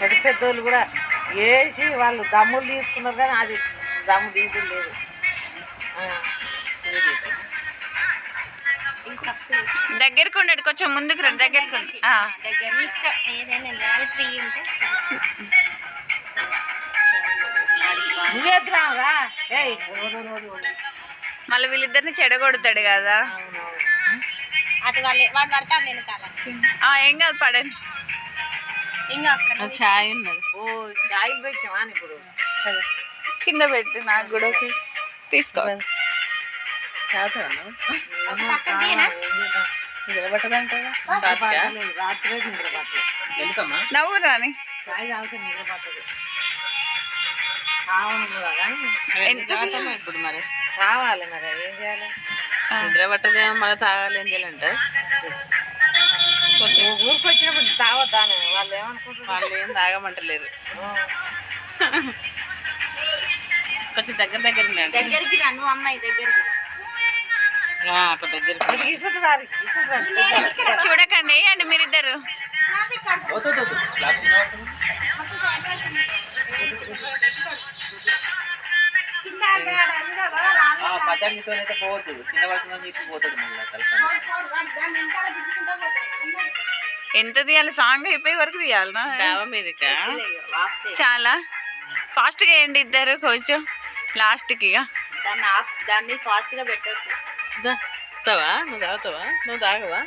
పెద్ద పెద్దోళ్ళు కూడా వేసి వాళ్ళు దమ్ములు తీసుకున్నారు కానీ అది దమ్ము తీసుడు లేదు. దగ్గరికి ఉండండి కొంచెం ముందుకు రండి దగ్గరికి. దగ్గర ఇష్టం ఏదైనా ఫ్రీ ఉంటే మళ్ళీ వీళ్ళిద్దరిని చెడగొడతాడు కదా. అటు వాళ్ళే వాడు పడతాడు నేను కాల ఆ, ఏం కాదు పడండి. ఇంకా అక్కడ ఛాయ్ ఉన్నది. ఓ చాయలు పెట్టావా ఇప్పుడు? కింద పెట్టి నాకు కూడా. తీసుకో. నవ్వు రాని. ఇప్పుడు మరి? కావాలి మరి ఏం చేయాలి? నిద్ర పట్టదేమో మళ్ళీ తాగాలి ఏం చేయాలంటే? వాళ్ళు ఏమనుకుంటున్నారు వాళ్ళు ఏం తాగమంటలేరు. కొంచెం దగ్గర దగ్గర ఉండండి. దగ్గరికి రా నువ్వు అమ్మాయి దగ్గరికి అట్లా దగ్గర చూడకండి వేయండి మీరిద్దరు? పోవద్దు. కింద పడుతుందని చెప్పి పోతుంది మళ్ళీ కలిసి ఎంత తీయాలి? సాంగ్ అయిపోయే వరకు తీయాలనా చాలా. ఫాస్ట్గా వేయండి ఇద్దరు కొంచెం. లాస్ట్కి ఇక. దాన్ని దాన్ని ఫాస్ట్గా పెట్టొచ్చు తాగుతావా? నువ్వు తాగుతావా? నువ్వు తాగవా?